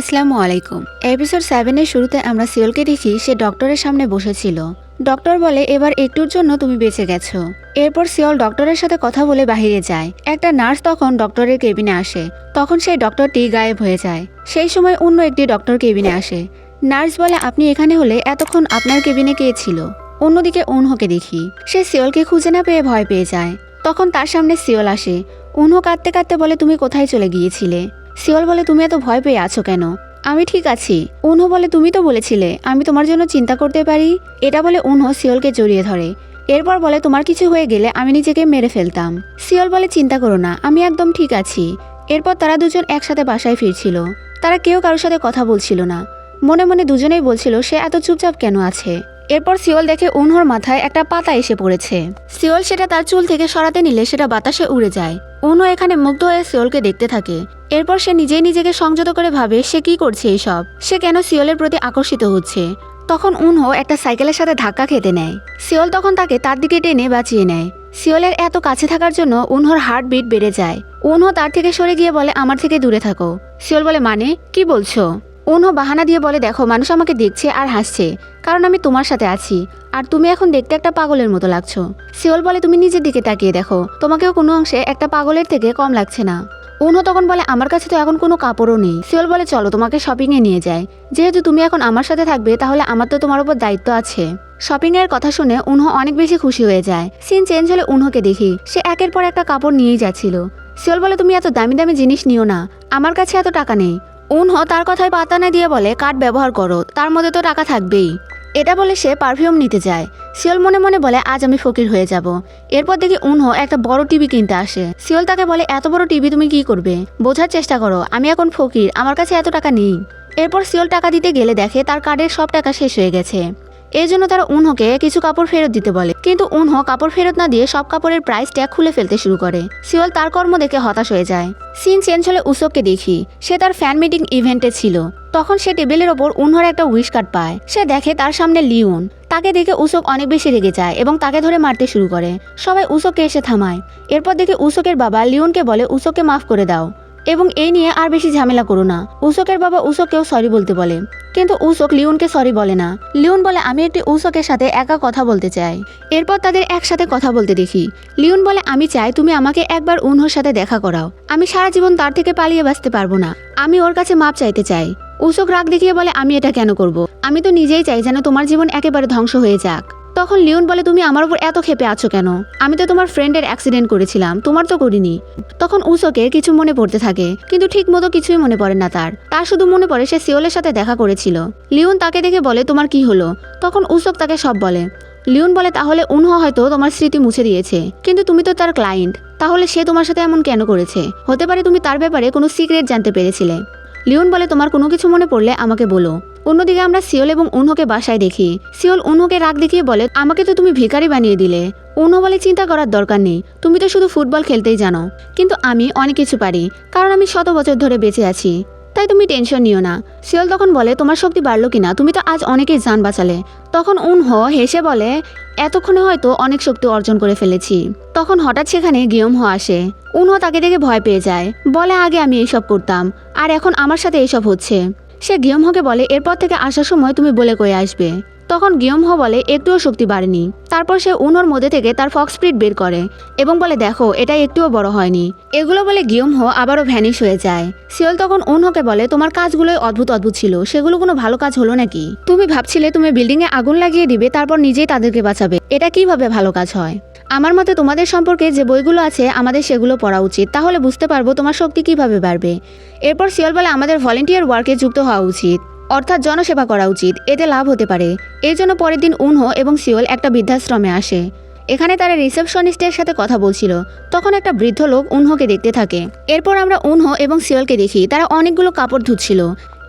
আসসালামু আলাইকুম। এপিসোড সেভেনের শুরুতে আমরা সিওলকে দেখি, সে ডক্টরের সামনে বসেছিল। ডক্টর বলে, এবার একটুর জন্য তুমি বেঁচে গেছো। এরপর সিওল ডক্টরের সাথে কথা বলে বাহিরে যায়। একটা নার্স তখন ডক্টরের কেবিনে আসে। তখন সেই ডক্টরটি গায়েব হয়ে যায়। সেই সময় অন্য একটি ডক্টর কেবিনে আসে। নার্স বলে, আপনি এখানে হলে এতক্ষণ আপনার কেবিনে কে ছিল? অন্যদিকে উনহকে দেখি। সে সিওলকে খুঁজে না পেয়ে ভয় পেয়ে যায়। তখন তার সামনে সিওল আসে। উনহ কাঁদতে কাঁদতে বলে, তুমি কোথায় চলে গিয়েছিলে? সিওল বলে, তুমি এত ভয় পেয়ে আছো কেন? আমি ঠিক আছি। উনহ বলে, তুমি তো বলেছিলে, আমি তোমার জন্য চিন্তা করতে পারি? এটা বলে উনহ সিওলকে জড়িয়ে ধরে। এরপর বলে, তোমার কিছু হয়ে গেলে আমি নিজেকে মেরে ফেলতাম। সিওল বলে, চিন্তা করো না, আমি একদম ঠিক আছি। এরপর তারা দুজন একসাথে বাসায় ফিরছিল। তারা কেউ কারোর সাথে কথা বলছিল না। মনে মনে দুজনেই বলছিল, সে এত চুপচাপ কেন আছে? এরপর সিওল দেখে উনহর মাথায় একটা পাতা এসে পড়েছে। সিওল সেটা তার চুল থেকে সরাতে নিলে সেটা বাতাসে উড়ে যায়। উনহ এখানে মুগ্ধ হয়ে সিওলকে দেখতে থাকে। এরপর সে নিজেই নিজেকে সংযত করে ভাবে সে কি করছে এইসব। সে কেন সিওলের প্রতি আকর্ষিত হচ্ছে? তখন উনহো একটা সাইকেলের সাথে ধাক্কা খেতে নেয়। সিওল তখন তাকে তার দিকে টেনে বাঁচিয়ে নেয়। সিওলের এত কাছে থাকার জন্য উনর হার্ট বিট বেড়ে যায়। উনহো তার থেকে সরে গিয়ে বলে, আমার থেকে দূরে থাকো। সিওল বলে মানে? কি বলছো? উনহ বাহানা দিয়ে বলে, দেখো, মানুষ আমাকে দেখছে আর হাসছে, কারণ আমি তোমার সাথে আছি, আর তুমি এখন দেখতে একটা পাগলের মতো লাগছো। সিওল বলে, তুমি নিজের দিকে তাকিয়ে দেখো, তোমাকেও কোনো অংশে একটা পাগলের থেকে কম লাগছে না। উনহ তখন বলে, আমার কাছে তো এখন কোনো কাপড়ও নেই। সিওল বলে, চলো, তোমাকে শপিংয়ে নিয়ে যায় যেহেতু তুমি এখন আমার সাথে থাকবে, তাহলে আমার তো তোমার উপর দায়িত্ব আছে। শপিং এর কথা শুনে উনহ অনেক বেশি খুশি হয়ে যায়। সিন চেঞ্জ হলে উনহকে দেখি, সে একের পর একটা কাপড় নিয়েই যাচ্ছিল। সিওল বলে, তুমি এত দামি দামি জিনিস নিও না, আমার কাছে এত টাকা নেই। উনহ তার কথায় পাতা না দিয়ে বলে কার্ড ব্যবহার করো, তার মধ্যে তো টাকা থাকবেই। এটা বলে সে পারফিউম নিতে যায়। শিওল মনে মনে বলে, আজ আমি ফকির হয়ে যাব। এরপর দেখি উনহ একটা বড় টিভি কিনতে আসে। শিওল তাকে বলে, এত বড় টিভি তুমি কি করবে? বোঝার চেষ্টা করো, আমি এখন ফকির, আমার কাছে এত টাকা নেই। এরপর শিওল টাকা দিতে গেলে দেখে তার কার্ডের সব টাকা শেষ হয়ে গেছে। এই জন্য তারা উনহকে কিছু কাপড় ফেরত দিতে বলে। কিন্তু উনহ কাপড় ফেরত না দিয়ে সব কাপড়ের প্রাইস ট্যাগ খুলে ফেলতে শুরু করে। সিওল তার কর্ম দেখে হতাশ হয়ে যায়। সিন চেঞ্জ হলে উসককে দেখি। সে তার ফ্যান মিটিং ইভেন্টে ছিল। তখন সে টেবিলের ওপর উনহর একটা উইশ কার্ড পায়। সে দেখে তার সামনে লিওন। তাকে দেখে উসক অনেক বেশি রেগে যায় এবং তাকে ধরে মারতে শুরু করে। সবাই উসককে এসে থামায়। এরপর দেখে উসকের বাবা লিওনকে বলে, উসককে মাফ করে দাও। এবং এই নিয়ে আর বেশি ঝামেলা করো না। উসকের বাবা উসককেও সরি বলতে বলে। কিন্তু উসক লিওনকে সরি বলে না। লিওন বলে, আমি একটি উসকের সাথে একা কথা বলতে চাই। এরপর তাদের একসাথে কথা বলতে দেখি। লিওন বলে, আমি চাই তুমি আমাকে একবার উনহর সাথে দেখা করাও। আমি সারা জীবন তার থেকে পালিয়ে বাঁচতে পারব না। আমি ওর কাছে মাপ চাইতে চাই। উসক রাগ দেখিয়ে বলে, আমি এটা কেন করব? আমি তো নিজেই চাই যেন তোমার জীবন একেবারে ধ্বংস হয়ে যাক। তখন লিওন বলে, তুমি আমার উপর এত ক্ষেপে আছো কেন? আমি তো তোমার ফ্রেন্ডের অ্যাক্সিডেন্ট করেছিলাম, তোমার তো করিনি। তখন উসকের কিছু মনে পড়তে থাকে, কিন্তু ঠিক মতো কিছুই মনে পড়ে না তার। তার শুধু মনে পড়ে সে সিওলের সাথে দেখা করেছিল। লিওন তাকে দেখে বলে, তোমার কি হলো? তখন উসক তাকে সব বলে। লিওন বলে, তাহলে উনহ হয়তো তোমার স্মৃতি মুছে দিয়েছে, কিন্তু তুমি তো তার ক্লায়েন্ট তাহলে সে তোমার সাথে এমন কেন করেছে? হতে পারে তুমি তার ব্যাপারে কোনো সিক্রেট জানতে পেরেছিলে। লিওন বলে, তোমার কোনো কিছু মনে পড়লে আমাকে বলো। অন্যদিকে আমরা সিওল এবং উনহকে বাসায় দেখি। সিওল উনহকে রাগ দেখিয়ে বলে, আমাকে তো তুমি ভিখারি বানিয়ে দিলে। উনহ বলে, চিন্তা করার দরকার নেই। তুমি তো শুধু ফুটবল খেলতেই জানো। কিন্তু আমি অনেক কিছু পারি, কারণ আমি শত বছর ধরে বেঁচে আছি। তাই তুমি টেনশন নিও না। সিওল তখন বলে, তোমার শক্তি বাড়লো কিনা? তুমি তো আজ অনেকেই যান বাঁচালে। তখন উনহ হেসে বলে, এতক্ষণে হয়তো অনেক শক্তি অর্জন করে ফেলেছি। তখন হঠাৎ সেখানে গিয়ম হ আসে। উনহ তাকে দেখে ভয় পেয়ে যায়। বলে, আগে আমি এইসব করতাম, আর এখন আমার সাথে এইসব হচ্ছে। সে গিয়মহকে বলে, এরপর থেকে আসার সময় তুমি বলে কয়ে আসবে। তখন গিয়মহ বলে, একটুও শক্তি বাড়েনি। তারপর সে উনোর মধ্যে থেকে তার ফক্স স্প্রিট বের করে এবং বলে, দেখো, এটা একটুও বড় হয়নি। এগুলো বলে গিয়মহ আবারও ভ্যানিশ হয়ে যায়। সিওল তখন উনহকে বলে, তোমার কাজগুলোই অদ্ভুত অদ্ভুত ছিল। সেগুলো কোনো ভালো কাজ হলো নাকি? তুমি ভাবছিলে তুমি বিল্ডিংয়ে আগুন লাগিয়ে দিবে, তারপর নিজেই তাদেরকে বাঁচাবে। এটা কীভাবে ভালো কাজ হয়? আমার মতে তোমাদের সম্পর্কে যে বইগুলো আছে, আমাদের সেগুলো পড়া উচিত। তাহলে বুঝতে পারব তোমার শক্তি কীভাবে বাড়বে। এরপর সিওল বলে আমাদের ভলেন্টিয়ার ওয়ার্কে যুক্ত হওয়া উচিত। অর্থাৎ জনসেবা করা উচিত। এতে লাভ হতে পারে। এই জন্য পরের দিন উনহ এবং সিওল একটা বৃদ্ধাশ্রমে আসে। এখানে তারা রিসেপশনিস্টের সাথে কথা বলছিল। তখন একটা বৃদ্ধ লোক উনহকে দেখতে থাকে। এরপর আমরা উনহ এবং সিওলকে দেখি। তারা অনেকগুলো কাপড় ধুচ্ছিল।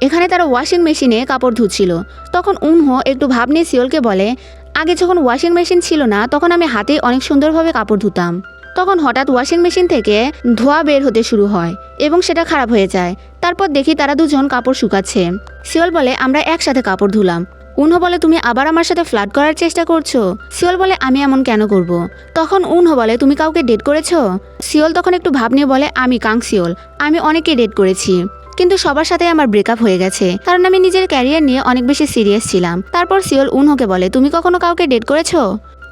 এখানে তারা ওয়াশিং মেশিনে কাপড় ধুচ্ছিল। তখন উনহ একটু ভাব নিয়ে সিওলকে বলে আগে যখন ওয়াশিং মেশিন ছিল না, তখন আমি হাতে অনেক সুন্দরভাবে কাপড় ধুতাম। তখন হঠাৎ ওয়াশিং মেশিন থেকে ধোয়া বের হতে শুরু হয় এবং সেটা খারাপ হয়ে যায়। তারপর দেখি তারা দুজন কাপড় শুকাচ্ছে। সিওল বলে, আমরা একসাথে কাপড় ধুলাম। উনহ বলে, তুমি আবার আমার সাথে ফ্লাড করার চেষ্টা করছ? সিওল বলে, আমি এমন কেন করব। তখন উনহ বলে, তুমি কাউকে ডেট করেছ? সিওল তখন একটু ভাব নিয়ে বলে, আমি কাং সিওল আমি অনেকে ডেট করেছি। কিন্তু সবার সাথে আমার ব্রেকআপ হয়ে গেছে। কারণ আমি নিজের ক্যারিয়ার নিয়ে অনেক বেশি সিরিয়াস ছিলাম। তারপর সিওল উনহোকে বলে, তুমি কখনো কাউকে ডেট করেছ?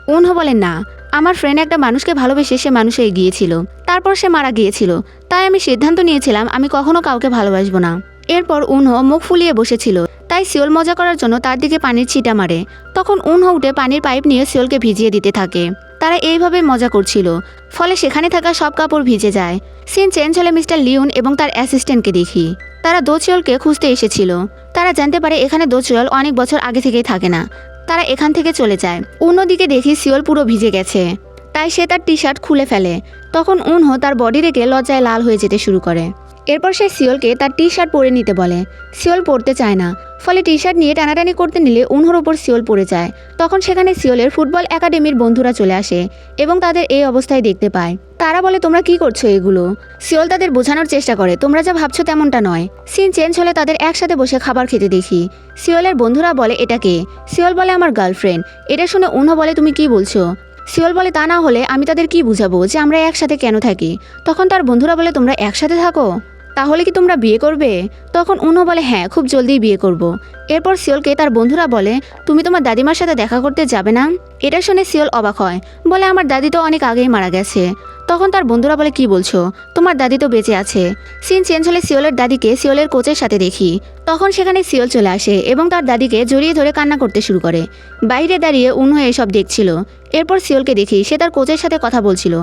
উনহো বলে, না। আমার ফ্রেন্ড একটা মানুষকে ভালোবেসে সে মানুষ হয়ে গিয়েছিল তারপর সে মারা গিয়েছিল। তাই আমি সিদ্ধান্ত নিয়েছিলাম, আমি কখনো কাউকে ভালোবাসবো না। এরপর উনহো মুখ ফুলিয়ে বসেছিল। তাই সিওল মজা করার জন্য তার দিকে পানির ছিটা মারে। তখন উনহো উঠে পানির পাইপ নিয়ে সিওলকে ভিজিয়ে দিতে থাকে। তারা এইভাবে মজা করছিল। ফলে সেখানে থাকা সব কাপড় ভিজে যায়। সিন চেঞ্জ হলে মিস্টার লিওন এবং তার অ্যাসিস্ট্যান্টকে দেখি। তারা দোচিয়লকে খুঁজতে এসেছিল। তারা জানতে পারে এখানে দোচিয়ল অনেক বছর আগে থেকেই থাকে না। তারা এখান থেকে চলে যায়। অন্যদিকে দেখি সিওল পুরো ভিজে গেছে। তাই সে তার টি শার্ট খুলে ফেলে। তখন উনহো তার বডি রেখে লজ্জায় লাল হয়ে যেতে শুরু করে। এরপর সে সিওলকে তার টি শার্ট পরে নিতে বলে। সিওল পরতে চায় না। ফলে টি শার্ট নিয়ে টানাটানি করতে নিলে উনহোর ওপর সিওল পড়ে যায়। তখন সেখানে সিওলের ফুটবল একাডেমির বন্ধুরা চলে আসে এবং তাদের এই অবস্থায় দেখতে পায়। তারা বলে, তোমরা কি করছ এগুলো? সিওল তাদের বোঝানোর চেষ্টা করে, তোমরা যা ভাবছ তেমনটা নয়। সিন চেঞ্জ হলে তাদের একসাথে বসে খাবার খেতে দেখি। সিওলের বন্ধুরা বলে এটাকে সিওল বলে, আমার গার্লফ্রেন্ড। এটা শুনে উনহো বলে, তুমি কি বলছো? সিওল বলে, তা না হলে আমি তাদের কি বুঝাবো যে আমরা একসাথে কেন থাকি? তখন তার বন্ধুরা বলে, তোমরা একসাথে থাকো? তাহলে কি তোমরা বিয়ে করবে? তখন উনো বলে হ্যাঁ খুব জলদি বিয়ে করব। এরপর সিওলকে তার বন্ধুরা বলে, তুমি তোমার দাদিমার সাথে দেখা করতে যাবে না? এটা শুনে সিওল অবাক হয়, বলে, আমার দাদি তো অনেক আগেই মারা গেছে। তখন তার বন্ধুরা বলে, কি বলছো? তোমার দাদি তো বেঁচে আছে। সিন চেঞ্জ হলে সিওলের দাদিকে সিওলের কোচের সাথে দেখি। তখন সেখানে সিওল চলে আসে এবং তার দাদিকে জড়িয়ে ধরে কান্না করতে শুরু করে। বাইরে দাঁড়িয়ে উনহো এসব দেখছিল। এরপর সিওলকে দেখি, সে তার কোচের সাথে কথা বলছিল।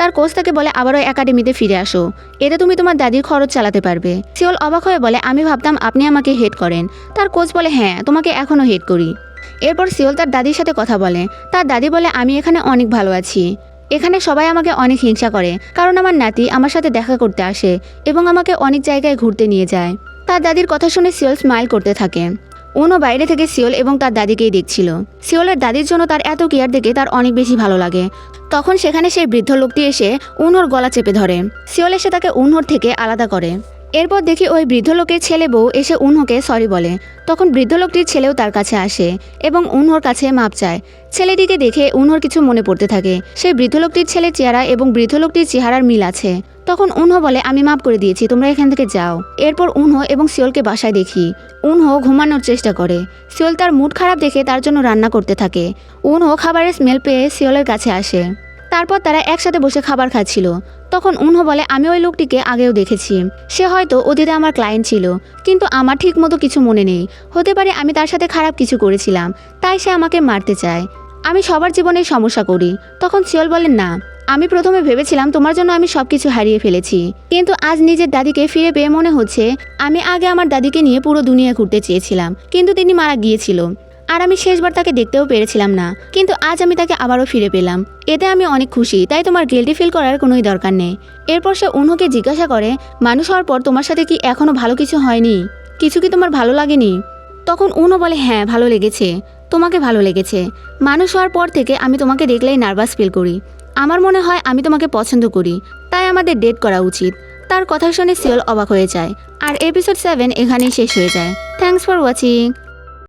তার কোচ তাকে বলে, আবারও একাডেমিতে ফিরে আসো। এতে তুমি তোমার দাদির খরচ চালাতে পারবে। সিওল অবাক হয়ে বলে, আমি ভাবতাম আপনি আমাকে হেড করেন। তার কোচ বলে হ্যাঁ তোমাকে এখনও হেড করি। এরপর সিওল তার দাদির সাথে কথা বলে। তার দাদি বলে, আমি এখানে অনেক ভালো আছি। এখানে সবাই আমাকে অনেক হিংসা করে, কারণ আমার নাতি আমার সাথে দেখা করতে আসে এবং আমাকে অনেক জায়গায় ঘুরতে নিয়ে যায়। তার দাদির কথা শুনে সিওল স্মাইল করতে থাকে। উনও বাইরে থেকে সিওল এবং তার দাদিকেই দেখছিল। সিওলের দাদির জন্য তার এত কেয়ার দেখে তার অনেক বেশি ভালো লাগে। তখন সেখানে সেই বৃদ্ধ লোকটি এসে উনহোর গলা চেপে ধরে। সিওল এসে তাকে উনহোর থেকে আলাদা করে। এরপর দেখি ওই বৃদ্ধ লোকের ছেলে বউ এসে উনহোকে সরি বলে। তখন বৃদ্ধ লোকটির ছেলেও তার কাছে আসে এবং উনহোর কাছে মাপ চায়। ছেলেটিকে দেখে উনহোর কিছু মনে পড়তে থাকে। সেই বৃদ্ধ লোকটির ছেলের চেহারা এবং বৃদ্ধ লোকটির চেহারার মিল আছে। তখন উনহো বলে, আমি মাপ করে দিয়েছি, তোমরা এখান থেকে যাও। এরপর উনহো এবং সিওলকে বাসায় দেখি। উনহো ঘুমানোর চেষ্টা করে। সিওল তার মুড খারাপ দেখে তার জন্য রান্না করতে থাকে। উনহো খাবারের স্মেল পেয়ে সিওলের কাছে আসে। তারপর তারা একসাথে বসে খাবার খাচ্ছিল। তখন উনহো বলে, আমি ওই লোকটিকে আগেও দেখেছি। সে হয়তো অতীতে আমার ক্লায়েন্ট ছিল, কিন্তু আমার ঠিক মতো কিছু মনে নেই। হতে পারে আমি তার সাথে খারাপ কিছু করেছিলাম, তাই সে আমাকে মারতে চায়। আমি সবার জীবনে সমস্যা করি। তখন সিওল বলেন না আমি প্রথমে ভেবেছিলাম তোমার জন্য আমি সব কিছু হারিয়ে ফেলেছি। কিন্তু আজ নিজের দাদিকে ফিরে পেয়ে মনে হচ্ছে, আমি আগে আমার দাদিকে নিয়ে পুরো দুনিয়া ঘুরতে চেয়েছিলাম, কিন্তু তিনি মারা গিয়েছিল। আর আমি শেষবার তাকে দেখতেও পেরেছিলাম না, কিন্তু আজ আমি তাকে আবারও ফিরে পেলাম। এতে আমি অনেক খুশি, তাই তোমার গিল্টি ফিল করার কোনোই দরকার নেই। এরপর সে উনহকে জিজ্ঞাসা করে, মানুষ হওয়ার পর তোমার সাথে কি এখনও ভালো কিছু হয়নি? কিছু কি তোমার ভালো লাগেনি? তখন উনও বলে হ্যাঁ ভালো লেগেছে। তোমাকে ভালো লেগেছে। মানুষ হওয়ার পর থেকে আমি তোমাকে দেখলেই নার্ভাস ফিল করি। আমার মনে হয় আমি তোমাকে পছন্দ করি, তাই আমাদের ডেট করা উচিত। তার কথা শুনে সিওল অবাক হয়ে যায়। আর এপিসোড সেভেন এখানেই শেষ হয়ে যায়। Thanks for watching